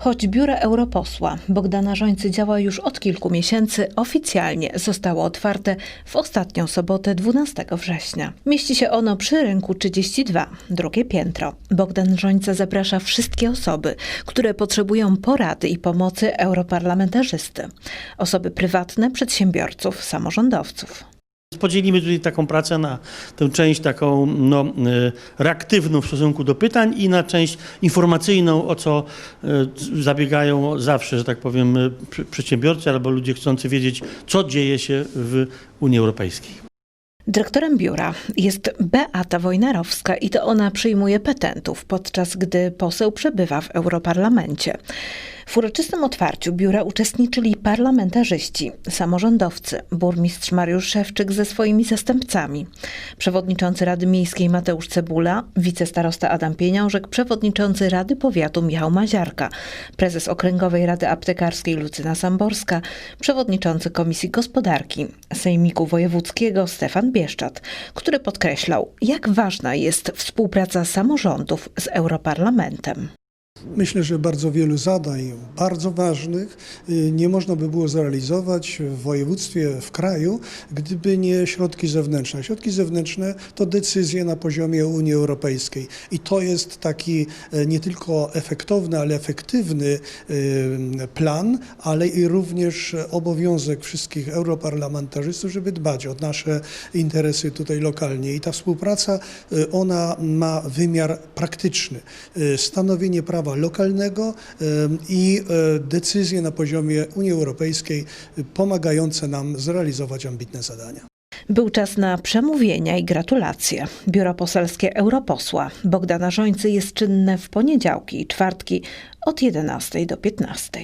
Choć biuro europosła Bogdana Żońcy działa już od kilku miesięcy, oficjalnie zostało otwarte w ostatnią sobotę 12 września. Mieści się ono przy rynku 32, drugie piętro. Bogdan Żońca zaprasza wszystkie osoby, które potrzebują porady i pomocy europarlamentarzysty. Osoby prywatne, przedsiębiorców, samorządowców. Podzielimy tutaj taką pracę na tę część taką no, e, reaktywną w stosunku do pytań i na część informacyjną, o co e, zabiegają zawsze, że tak powiem, e, przedsiębiorcy albo ludzie chcący wiedzieć, co dzieje się w Unii Europejskiej. Dyrektorem biura jest Beata Wojnarowska i to ona przyjmuje petentów, podczas gdy poseł przebywa w Europarlamencie. W uroczystym otwarciu biura uczestniczyli parlamentarzyści, samorządowcy, burmistrz Mariusz Szewczyk ze swoimi zastępcami, przewodniczący Rady Miejskiej Mateusz Cebula, wicestarosta Adam Pieniążek, przewodniczący Rady Powiatu Michał Maziarka, prezes Okręgowej Rady Aptekarskiej Lucyna Samborska, przewodniczący Komisji Gospodarki Sejmiku Wojewódzkiego Stefan Bieszczat, który podkreślał, jak ważna jest współpraca samorządów z Europarlamentem. Myślę, że bardzo wielu zadań, bardzo ważnych, y, nie można by było zrealizować w województwie, w kraju, gdyby nie środki zewnętrzne. Środki zewnętrzne to decyzje na poziomie Unii Europejskiej i to jest taki e, nie tylko efektowny, ale efektywny y, plan, ale i również obowiązek wszystkich europarlamentarzystów, żeby dbać o nasze interesy tutaj lokalnie. I ta współpraca, y, ona ma wymiar praktyczny. Y, Stanowienie prawa lokalnego y, i y, decyzje na poziomie Unii Europejskiej y, pomagające nam zrealizować ambitne zadania. Był czas na przemówienia i gratulacje. Biuro poselskie europosła Bogdana Żońcy jest czynne w poniedziałki i czwartki od 11 do 15.